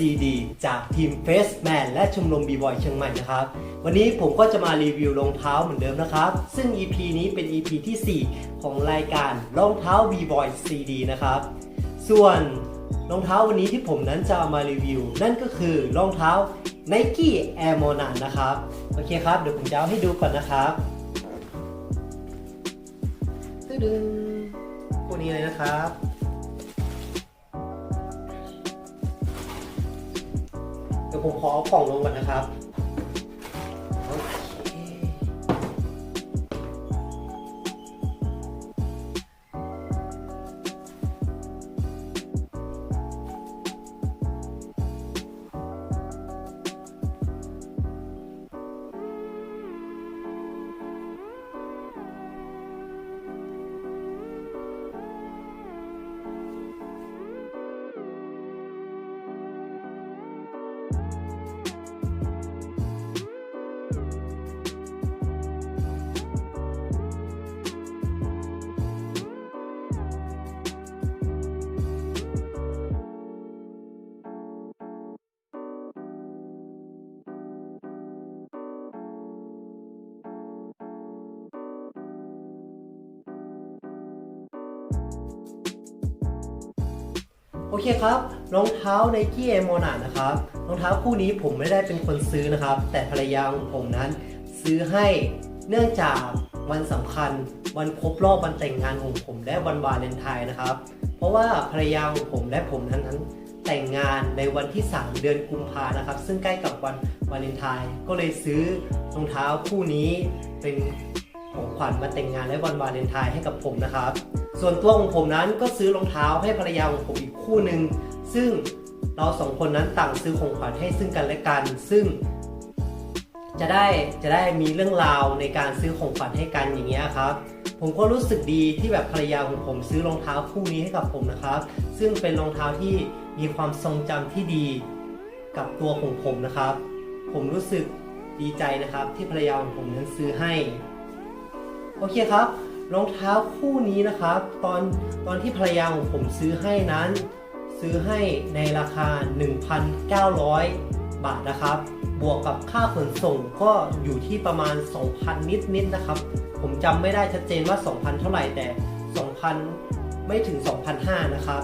ผม B-Boy CD จากทีม Face Man และชมรม B-Boy เชียงใหม่นะครับ วันนี้ผมก็จะมารีวิวรองเท้าเหมือนเดิมนะครับ ซึ่ง EP นี้เป็น EP ที่ 4 ของรายการรองเท้า B-Boy CD นะครับ ส่วนรองเท้าวันนี้ที่ผมนั้นจะเอามารีวิว นั่นก็คือรองเท้า Nike Air m o n a นะครับ โอเคครับ เดี๋ยวผมจะเอาให้ดูก่อนนะครับตึ้ดึงพวกนี้เลยนะครับ ผมขอเอากล่องลงก่อนนะครับ โอเคครับรองเท้า Nike Air m o n a นะครับรองเท้าคู่นี้ผมไม่ได้เป็นคนซื้อนะครับ แต่ภรรยาของผมนั้นซื้อให้เนื่องจากวันสำคัญ วันครบรอบวันแต่งงานของผมและวันวาเลนไทน์นะครับ เพราะว่าภรรยาของผมและผมนั้นนั้นแต่งงานในวันที่ 3 เดือนกุมภานะครับ ซึ่งใกล้กับวันวาเลนไทน์ก็เลยซื้อรองเท้าคู่นี้เป็นของขวัญมาแต่งงานและวันวาเลนไทน์ให้กับผมนะครับ ส่วนตัวของผมนั้นก็ซื้อรองเท้าให้ภรรยาของผมอีกคู่หนึ่งซึ่งเราสองคนนั้นต่างซื้อของขวัญให้ซึ่งกันและกัน ซึ่ง จะได้จะได้มีเรื่องราวในการซื้อของขวัญให้กันอย่างเงี้ยครับ ผมก็รู้สึกดีที่แบบภรรยาของผมซื้อรองเท้าคู่นี้ให้กับผมนะครับ ซึ่งเป็นรองเท้าที่มีความทรงจำที่ดีกับตัวของผมนะครับ ผมรู้สึกดีใจนะครับที่ภรรยาของผมนั้นซื้อให้ โอเคครับ รองเท้าคู่นี้นะครับ ตอนตอนที่ภรรยาของผมซื้อให้นั้น ซื้อให้ในราคา 1,900 บาทนะครับ บวกกับค่าขนส่งก็อยู่ที่ประมาณ 2,000 นิดๆนนะครับ ผมจำไม่ได้ชัดเจนว่า 2,000 เท่าไหร่แต่ 2,000 ไม่ถึง 2,500 นะครับ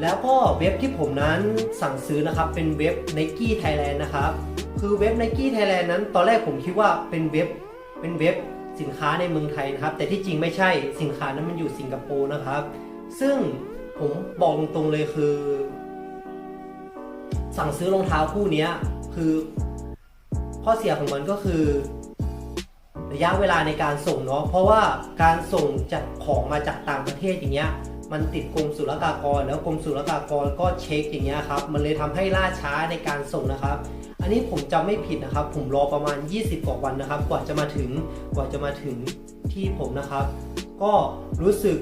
แล้วก็เว็บที่ผมนั้นสั่งซื้อนะครับเป็นเว็บ Nike Thailand นะครับ คือเว็บ Nike Thailand นั้น ตอนแรกผมคิดว่าเป็นเว็บเป็นเว็บ สินค้าในเมืองไทยนะครับ แต่ที่จริงไม่ใช่สินค้านั้นมันอยู่สิงคโปร์นะครับ ซึ่งผมบอกตรงๆเลยคือ สั่งซื้อรองเท้าคู่นี้คือข้อเสียของมันก็คือ ระยะเวลาในการส่งเนาะเพราะว่าการส่งจากของมาจากต่างประเทศอย่างเงี้ยมันติดกรมศุลกากร แล้วกรมศุลกากรก็เช็คอย่างเงี้ยครับมันเลยทำให้ล่าช้าในการส่งนะครับ อันนี้ผมจำไม่ผิดนะครับ ผมรอประมาณ 20 กว่าวันนะครับ กว่าจะมาถึงกว่าจะมาถึงที่ผมนะครับ ก็รู้สึก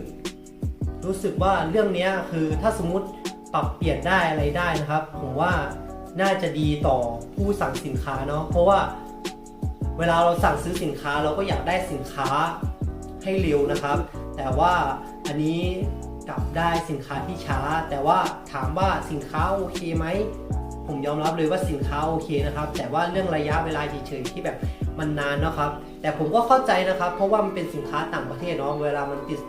รู้สึกว่าเรื่องนี้คือถ้าสมมติปรับเปลี่ยนได้อะไรได้นะครับ ผมว่าน่าจะดีต่อผู้สั่งสินค้าเนาะเพราะว่าเวลาเราสั่งซื้อสินค้าเราก็อยากได้สินค้าให้เร็วนะครับ แต่ว่าอันนี้กลับได้สินค้าที่ช้า แต่ว่าถามว่าสินค้าโอเคไหม ผมยอมรับเลยว่าสินค้าโอเคนะครับ แต่ว่าเรื่องระยะเวลาเฉยๆที่แบบมันนานนะครับ แต่ผมก็เข้าใจนะครับ เพราะว่ามันเป็นสินค้าต่างประเทศเนาะเวลามันติด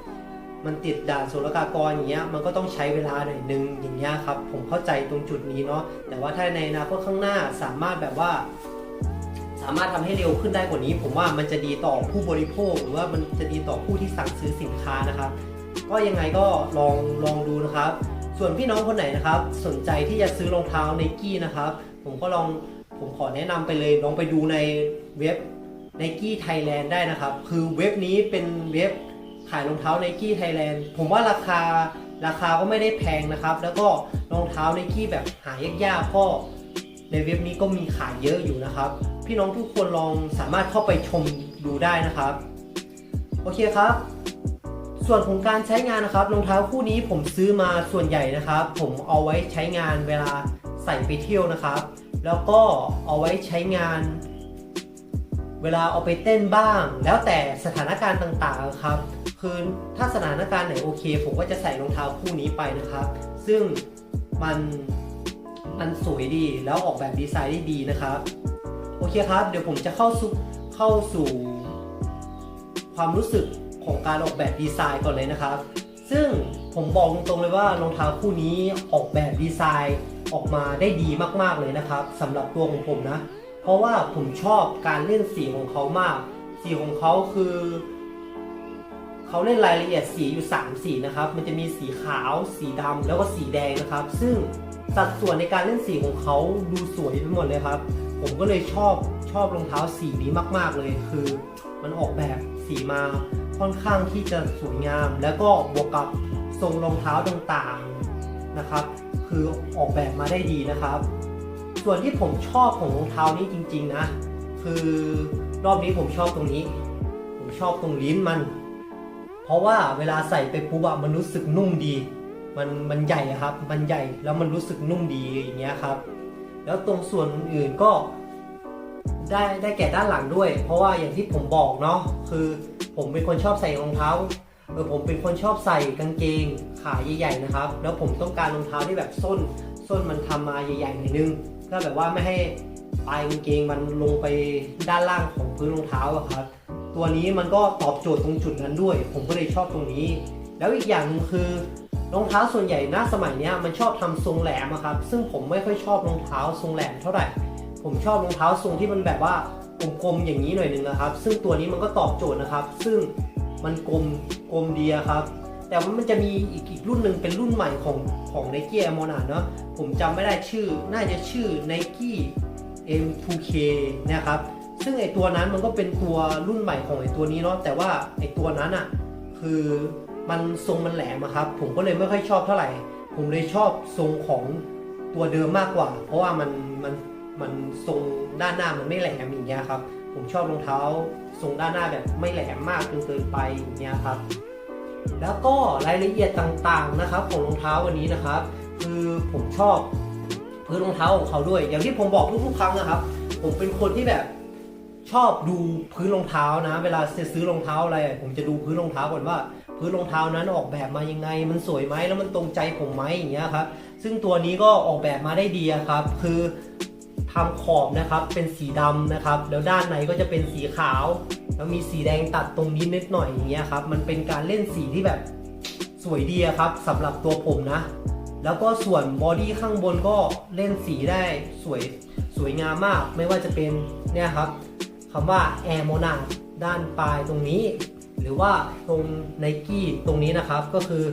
มันติดด่านศุลกากรอย่างเงี้ยมันก็ต้องใช้เวลาหน่อยนึงอย่างเงี้ยครับผมเข้าใจตรงจุดนี้เนาะแต่ว่าถ้าในอนาคตข้างหน้าสามารถแบบว่า สามารถทำให้เร็วขึ้นได้กว่านี้ ผมว่ามันจะดีต่อผู้บริโภค หรือว่ามันจะดีต่อผู้ที่สั่งซื้อสินค้านะครับ ก็ยังไงก็ลองลองดูนะครับ ส่วนพี่น้องคนไหนนะครับ สนใจที่จะซื้อรองเท้า n นกี้นะครับ ผมก็ลองผมขอแนะนำไปเลยลองไปดูในเว็บ Nike Thailand ได้นะครับ คือเว็บนี้เป็นเว็บขายรองเท้า Nike Thailand ผมว่าราคาราคาก็ไม่ได้แพงนะครับ แล้วก็รองเท้า Nike แบบหายากๆก็ในเว็บนี้ก็มีขายเยอะอยู่นะครับ พี่น้องทุกคนลองสามารถเข้าไปชมดูได้นะครับ โอเคครับ ส่วนของการใช้งานนะครับรองเท้าคู่นี้ผมซื้อมาส่วนใหญ่นะครับ ผมเอาไว้ใช้งานเวลาใส่ไปเที่ยวนะครับ แล้วก็เอาไว้ใช้งาน เวลาเอาไปเต้นบ้าง แล้วแต่สถานการณ์ต่างๆครับ คือถ้าสถานการณ์ไหนโอเค ผมก็จะใส่รองเท้าคู่นี้ไปนะครับ ซึ่งมันมันสวยดีแล้วออกแบบดีไซน์ได้ดีนะครับ โอเคครับ เดี๋ยวผมจะเข้าสู่เข้าสู่ความรู้สึก ของการออกแบบดีไซน์ก่อนเลยนะครับ ซึ่งผมบอกตรงๆเลยว่ารองเท้าคู่นี้ออกแบบดีไซน์ออกมาได้ดีมากๆเลยนะครับสำหรับตัวของผมนะ เพราะว่าผมชอบการเล่นสีของเขามาก สีของเขาคือเขาเล่นรายละเอียดสีอยู่ 3 สีนะครับ มันจะมีสีขาว สีดำแล้วก็สีแดงนะครับ ซึ่งสัดส่วนในการเล่นสีของเขาดูสวยไปหมดเลยครับ ผมก็เลยชอบชอบรองเท้าสีนี้มาก ๆเลยคือ มันออกแบบสีมา ค่อนข้างที่จะสวยงาม แล้วก็บวกกับทรงรองเท้าต่างๆนะครับ คือออกแบบมาได้ดีนะครับ ส่วนที่ผมชอบของรองเท้านี้จริง ๆ นะ คือรอบนี้ผมชอบตรงนี้ ผมชอบตรงลิ้นมัน เพราะว่าเวลาใส่ไปปุ๊บอะมันรู้สึกนุ่มดี มันมันใหญ่ครับ มันใหญ่แล้วมันรู้สึกนุ่มดีอย่างเงี้ยครับ แล้วตรงส่วนอื่นก็ได้ได้แก่ด้านหลังด้วย เพราะว่าอย่างที่ผมบอกเนาะคือ ผมเป็นคนชอบใส่รองเท้าเออผมเป็นคนชอบใส่กางเกงขาใหญ่ๆนะครับ แล้วผมต้องการรองเท้าที่แบบส้น ส้นมันทำมาใหญ่ๆหน่อยนึงเพื่อแบบว่าไม่ให้ปลายกางเกงมันลงไปด้านล่างของพื้นรองเท้าครับ ตัวนี้มันก็ตอบโจทย์ตรงจุดนั้นด้วย ผมก็เลยชอบตรงนี้ แล้วอีกอย่างหนึงคือรองเท้าส่วนใหญ่หน้าสมัยนี้มันชอบทำทรงแหลมครับ ซึ่งผมไม่ค่อยชอบรองเท้าทรงแหลมเท่าไหร่ ผมชอบรองเท้าทรงที่มันแบบว่า กลมๆอย่างนี้หน่อยนึงนะครับ ซึ่งตัวนี้มันก็ตอบโจทย์นะครับ ซึ่งมันกลมกลมดีครับแต่ว่ามันจะมีอีกอีกรุ่นหนึ่งเป็นรุ่นใหม่ของของ n i กี้ Air m o n a เนาะผมจำไม่ได้ชื่อ น่าจะชื่อ Nike M2K เนี่ยครับซึ่งไอตัวนั้นมันก็เป็นตัวรุ่นใหม่ของไอตัวนี้เนาะแต่ว่าไอตัวนั้นอะคือมันทรงมันแหลมอะครับ ผมก็เลยไม่ค่อยชอบเท่าไหร่ ผมเลยชอบทรงของตัวเดิมมากกว่า เพราะว่ามันมัน มันทรงด้านหน้ามันไม่แหลมอย่างเงี้ยครับ ผมชอบรองเท้าทรงด้านหน้าแบบไม่แหลมมากจนเกินไปอย่างเงี้ยครับ แล้วก็รายละเอียดต่างๆนะครับของรองเท้าวันนี้นะครับ คือผมชอบพื้นรองเท้าของเขาด้วย อย่างที่ผมบอกทุกๆครั้งนะครับ ผมเป็นคนที่แบบชอบดูพื้นรองเท้านะ เวลาซื้อรองเท้าอะไร ผมจะดูพื้นรองเท้าก่อนว่า พื้นรองเท้านั้นออกแบบมายังไง มันสวยไหมแล้วมันตรงใจผมไหมอย่างเงี้ยครับ ซึ่งตัวนี้ก็ออกแบบมาได้ดีครับ คือ ทำขอบนะครับเป็นสีดำนะครับ แล้วด้านในก็จะเป็นสีขาว แล้วมีสีแดงตัดตรงนี้นิดหน่อยอย่างเงี้ยครับมันเป็นการเล่นสีที่แบบสวยดีครับสำหรับตัวผมนะ แล้วก็ส่วนบอดี้ข้างบนก็เล่นสีได้สวยสวยงามมาก ไม่ว่าจะเป็นเนี่ยครับคำว่า Air m o n a ด้านปลายตรงนี้ หรือว่าตรง n i กี้ตรงนี้นะครับก็คือ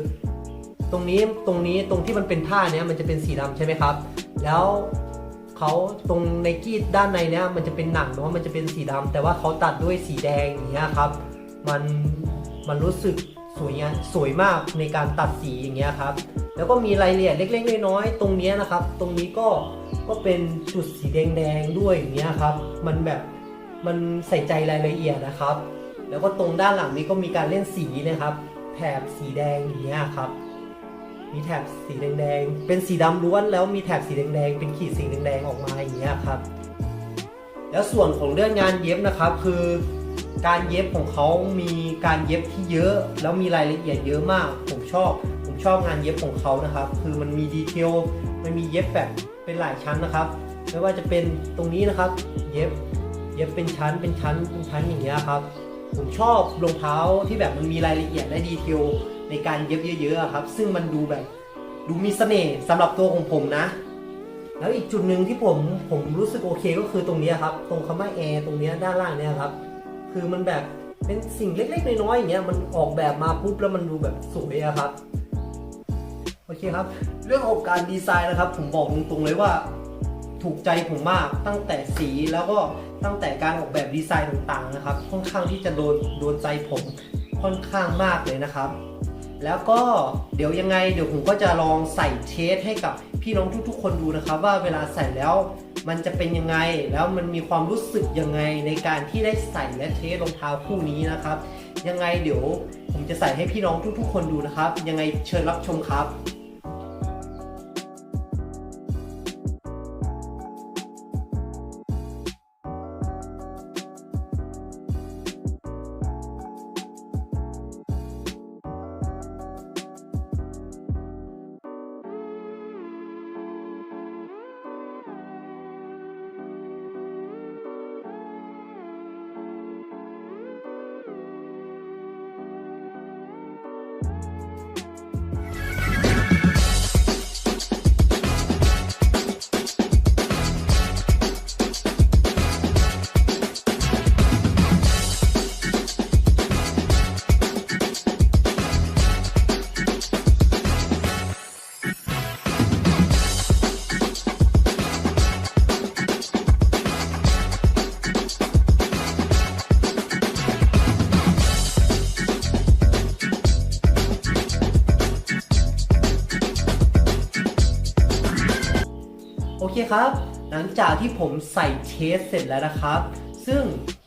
ตรงนี้ตรงนี้ตรงที่มันเป็นผ้าเนี้ยมันจะเป็นสีดำใช่ไหมครับ แล้ว เขาตรงไนกี้ด้านในเนี้ยมันจะเป็นหนังเนาะมันจะเป็นสีดำแต่ว่าเขาตัดด้วยสีแดงอย่างเงี้ยครับ มันมันรู้สึกสวยงามสวยมากในการตัดสีอย่างเงี้ยครับ แล้วก็มีรายละเอียดเล็กๆน้อยๆตรงนี้นะครับ ตรงนี้ก็ก็เป็นจุดสีแดงๆด้วยอย่างเงี้ยครับ มันแบบมันใส่ใจรายละเอียดนะครับ แล้วก็ตรงด้านหลังนี้ก็มีการเล่นสีนะครับ แถบสีแดงอย่างเงี้ยครับ มีแถบสีแดงๆ เป็นสีดำล้วนแล้วมีแถบสีแดงๆ เป็นขีดสีแดงๆ ออกมาอย่างเงี้ยครับ แล้วส่วนของเรื่องงานเย็บนะครับคือการเย็บของเขามีการเย็บที่เยอะ แล้วมีรายละเอียดเยอะมาก ผมชอบ ผมชอบงานเย็บของเขานะครับ คือมันมีดีเทล มันมีเย็บแบบเป็นหลายชั้นนะครับ ไม่ว่าจะเป็นตรงนี้นะครับ เย็บ เย็บเป็นชั้น เป็นชั้น เป็นชั้นอย่างเงี้ยครับ ผมชอบรองเท้าที่แบบมันมีรายละเอียดและดีเทล ในการเย็บเยอะๆครับ ซึ่งมันดูแบบดูมีเสน่ห์สำหรับตัวของผมนะ แล้วอีกจุดหนึ่งที่ผมผมรู้สึกโอเคก็คือตรงนี้ครับ ตรงคำว่าแอร์ตรงเนี้ยด้านล่างเนี่ยครับ คือมันแบบเป็นสิ่งเล็กๆน้อยๆอย่างเงี้ยมันออกแบบมาปุ๊บแล้วมันดูแบบสวยอะครับโอเคครับ เรื่องของการดีไซน์นะครับ ผมบอกตรงๆเลยว่าถูกใจผมมากตั้งแต่สีแล้วก็ตั้งแต่การออกแบบดีไซน์ต่างๆนะครับ ค่อนข้างที่จะโดนโดนใจผมค่อนข้างมากเลยนะครับ แล้วก็เดี๋ยวยังไงเดี๋ยวผมก็จะลองใส่เทสให้กับพี่น้องทุกๆ คนดูนะครับ ว่าเวลาใส่แล้วมันจะเป็นยังไง แล้วมันมีความรู้สึกยังไงในการที่ได้ใส่และเทสรองเท้าคู่นี้นะครับ ยังไงเดี๋ยวผมจะใส่ให้พี่น้องทุกๆ คนดูนะครับ ยังไงเชิญรับชมครับ ครับ หลังจากที่ผมใส่เทสเสร็จแล้วนะครับ ซึ่ง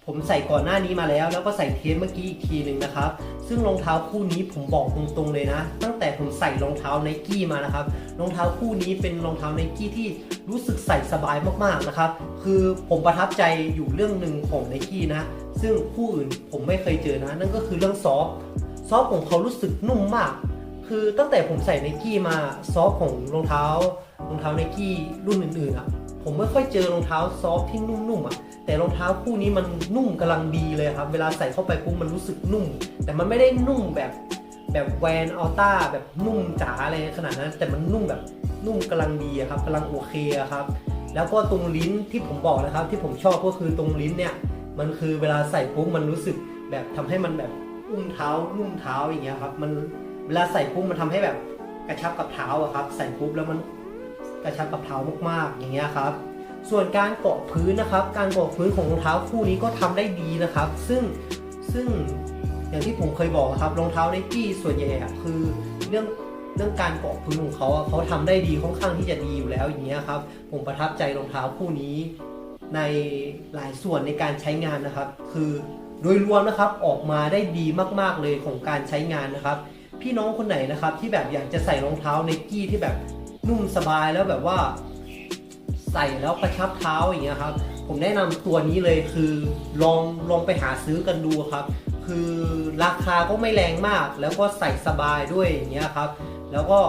ผมใส่ก่อนหน้านี้มาแล้ว แล้วก็ใส่เทสเมื่อกี้อีกทีหนึ่งนะครับ ซึ่งรองเท้าคู่นี้ผมบอกตรงๆเลยนะ ตั้งแต่ผมใส่รองเท้าไนกี้มานะครับ รองเท้าคู่นี้เป็นรองเท้าไนกี้ที่รู้สึกใส่สบายมากๆนะครับ คือผมประทับใจอยู่เรื่องหนึ่งของไนกี้นะ ซึ่งคู่อื่นผมไม่เคยเจอนะ นั่นก็คือเรื่องซอฟต์ซอฟต์ของเขารู้สึกนุ่มมาก คือตั้งแต่ผมใส่ไนกี้มาซอฟต์ของรองเท้า รองเท้าไนกี้รุ่นอื่นๆอะผมไม่ค่อยเจอรองเท้าซอฟที่นุ่มๆอะแต่รองเท้าคู่นี้มันนุ่มกำลังดีเลยครับ เวลาใส่เข้าไปปุ๊บมันรู้สึกนุ่ม แต่มันไม่ได้นุ่มแบบแบบแวนอัลต้าแบบนุ่มจ๋าอะไรขนาดนั้น แต่มันนุ่มแบบนุ่มกำลังดีครับกำลังโอเคครับ แล้วก็ตรงลิ้นที่ผมบอกนะครับ ที่ผมชอบก็คือตรงลิ้นเนี่ยมันคือเวลาใส่ปุ๊บมันรู้สึกแบบทำให้มันแบบอุ้มเท้านุ่มเท้าอย่างเงี้ยครับมันเวลาใส่ปุ๊บมันทำให้แบบกระชับกับเท้าอะครับ ใส่ปุ๊บแล้วมัน กระชับกับเท้ามากๆอย่างเงี้ยครับ ส่วนการเกาะพื้นนะครับ การเกาะพื้นของรองเท้าคู่นี้ก็ทำได้ดีนะครับ ซึ่งซึ่งอย่างที่ผมเคยบอกครับรองเท้าไนกี้ส่วนใหญ่คือเรื่องเรื่องการเกาะพื้นของเขาเขาทำได้ดีค่อนข้างที่จะดีอยู่แล้วอย่างเงี้ยครับ ผมประทับใจรองเท้าคู่นี้ ในหลายส่วนในการใช้งานนะครับ คือโดยรวมนะครับออกมาได้ดีมากๆเลยของการใช้งานนะครับ พี่น้องคนไหนนะครับที่แบบอยากจะใส่รองเท้าไนกี้ที่แบบ นุ่มสบายแล้วแบบว่า ใส่แล้วกระชับเท้าอย่างเงี้ยครับ ผมแนะนำตัวนี้เลยคือลองลองไปหาซื้อกันดูครับ คือราคาก็ไม่แรงมาก แล้วก็ใส่สบายด้วยอย่างเงี้ยครับ แล้วก็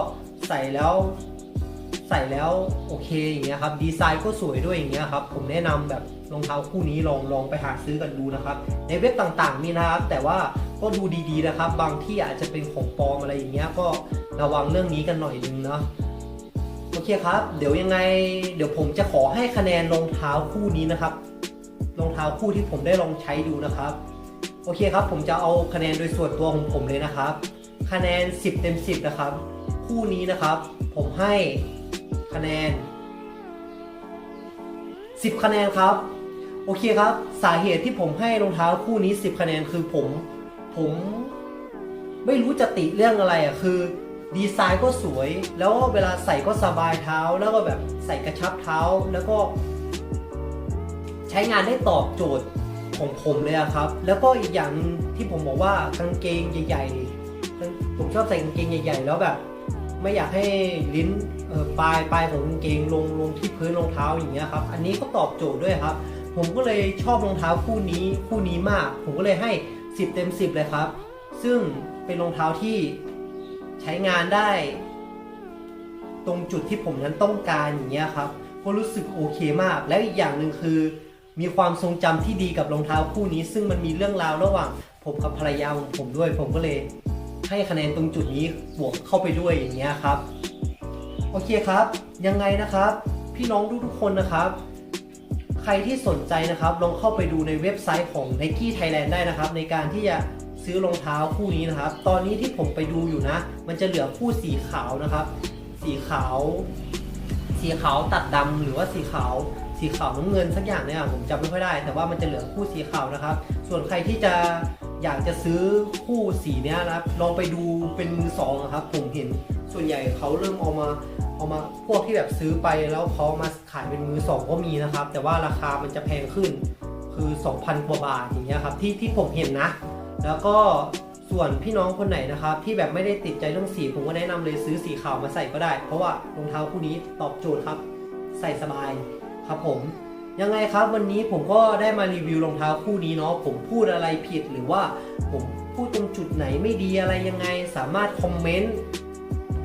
ใส่แล้วใส่แล้วโอเคอย่างเงี้ยครับดีไซน์ก็สวยด้วยอย่างเงี้ยครับ ผมแนะนำแบบรองเท้าคู่นี้ลองลองไปหาซื้อกันดูนะครับ ในเว็บต่างๆมีนะครับ แต่ว่าก็ดูดีๆนะครับ บางที่อาจจะเป็นของปลอมอะไรอย่างเงี้ยก็ระวังเรื่องนี้กันหน่อยนึงเนาะ โอเคครับ เดี๋ยวยังไง เดี๋ยวผมจะขอให้คะแนนรองเท้าคู่นี้นะครับ รองเท้าคู่ที่ผมได้ลองใช้ดูนะครับ โอเคครับ ผมจะเอาคะแนนโดยส่วนตัวของผมเลยนะครับ คะแนน 10 เต็ม 10 นะครับ คู่นี้นะครับ ผมให้คะแนน 10 คะแนนครับ โอเคครับ สาเหตุที่ผมให้รองเท้าคู่นี้ 10 คะแนนคือผม ผมไม่รู้จะติเรื่องอะไรอะคือ ดีไซน์ก็สวย แล้วเวลาใส่ก็สบายเท้า แล้วก็แบบใส่กระชับเท้า แล้วก็ ใช้งานได้ตอบโจทย์ของผมเลยครับ แล้วก็อีกอย่างที่ผมบอกว่ากางเกงใหญ่ ๆ ผมชอบใส่กางเกงใหญ่ ๆ แล้วแบบ ไม่อยากให้ลิ้นปลายปลายของกางเกงลงลงที่พื้นรองเท้าอย่างเงี้ยครับ อันนี้ก็ตอบโจทย์ด้วยครับ ผมก็เลยชอบรองเท้าคู่นี้คู่นี้มาก ผมก็เลยให้ 10 เต็ม 10 เลยครับ ซึ่งเป็นรองเท้าที่ ใช้งานได้ ตรงจุดที่ผมนั้นต้องการอย่างเงี้ยครับก็รู้สึกโอเคมาก แล้วอีกอย่างหนึ่งคือ มีความทรงจำที่ดีกับรองเท้าคู่นี้ ซึ่งมันมีเรื่องราวระหว่าง ผมกับภรรยาของผมด้วย ผมก็เลย ให้คะแนนตรงจุดนี้บวกเข้าไปด้วยอย่างเงี้ยครับ โอเคครับ ยังไงนะครับ พี่น้องทุกๆคนนะครับ ใครที่สนใจนะครับลองเข้าไปดูในเว็บไซต์ของ Nike Thailand ได้นะครับ ในการที่จะ ซื้อรองเท้าคู่นี้นะครับ ตอนนี้ที่ผมไปดูอยู่นะ มันจะเหลือคู่สีขาวนะครับ สีขาว สีขาวตัดดำหรือว่าสีขาวสีขาวน้ำเงินสักอย่างเนี่ยผมจำไม่ค่อยได้ แต่ว่ามันจะเหลือคู่สีขาวนะครับ ส่วนใครที่จะอยากจะซื้อคู่สีเนี้ยนะครับลองไปดูเป็นมือสองนะครับ ผมเห็นส่วนใหญ่เขาเริ่มเอามาเอามาพวกที่แบบซื้อไปแล้วเขามาขายเป็นมือสองก็มีนะครับ แต่ว่าราคามันจะแพงขึ้นคือ 2,000กว่าบาทอย่างเงี้ยครับที่ที่ผมเห็นนะ แล้วก็ส่วนพี่น้องคนไหนนะครับที่แบบไม่ได้ติดใจเรื่องสีผมก็แนะนำเลยซื้อสีขาวมาใส่ก็ได้ เพราะว่ารองเท้าคู่นี้ตอบโจทย์ครับ ใส่สบายครับผมยังไงครับวันนี้ผมก็ได้มารีวิวรองเท้าคู่นี้เนาะผมพูดอะไรผิดหรือว่าผมพูดตรงจุดไหนไม่ดีอะไรยังไง สามารถคอมเมนต์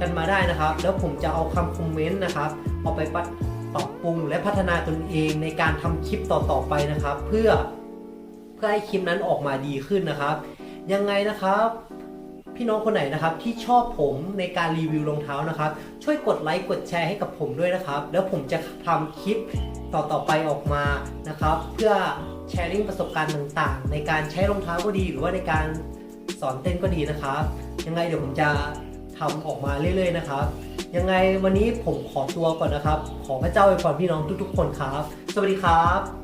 กันมาได้นะครับ แล้วผมจะเอาคำคอมเมนต์นะครับเอาไปปรับปรับปรุงและพัฒนาตนเองในการทำคลิปต่อๆไปนะครับ เพื่อ เพื่อให้คลิปนั้นออกมาดีขึ้นนะครับ ยังไงนะครับ พี่น้องคนไหนนะครับที่ชอบผมในการรีวิวรองเท้านะครับ ช่วยกดไลค์กดแชร์ให้กับผมด้วยนะครับ แล้วผมจะทำคลิปต่อๆไปออกมานะครับ เพื่อแชร์ลิงประสบการณ์ต่างๆ ในการใช้รองเท้าก็ดี หรือว่าในการสอนเต้นก็ดีนะครับ ยังไงเดี๋ยวผมจะทำออกมาเรื่อยๆนะครับ ยังไงวันนี้ผมขอตัวก่อนนะครับ ขอพระเจ้าอวยพรพี่น้องทุกๆ คนครับ สวัสดีครับ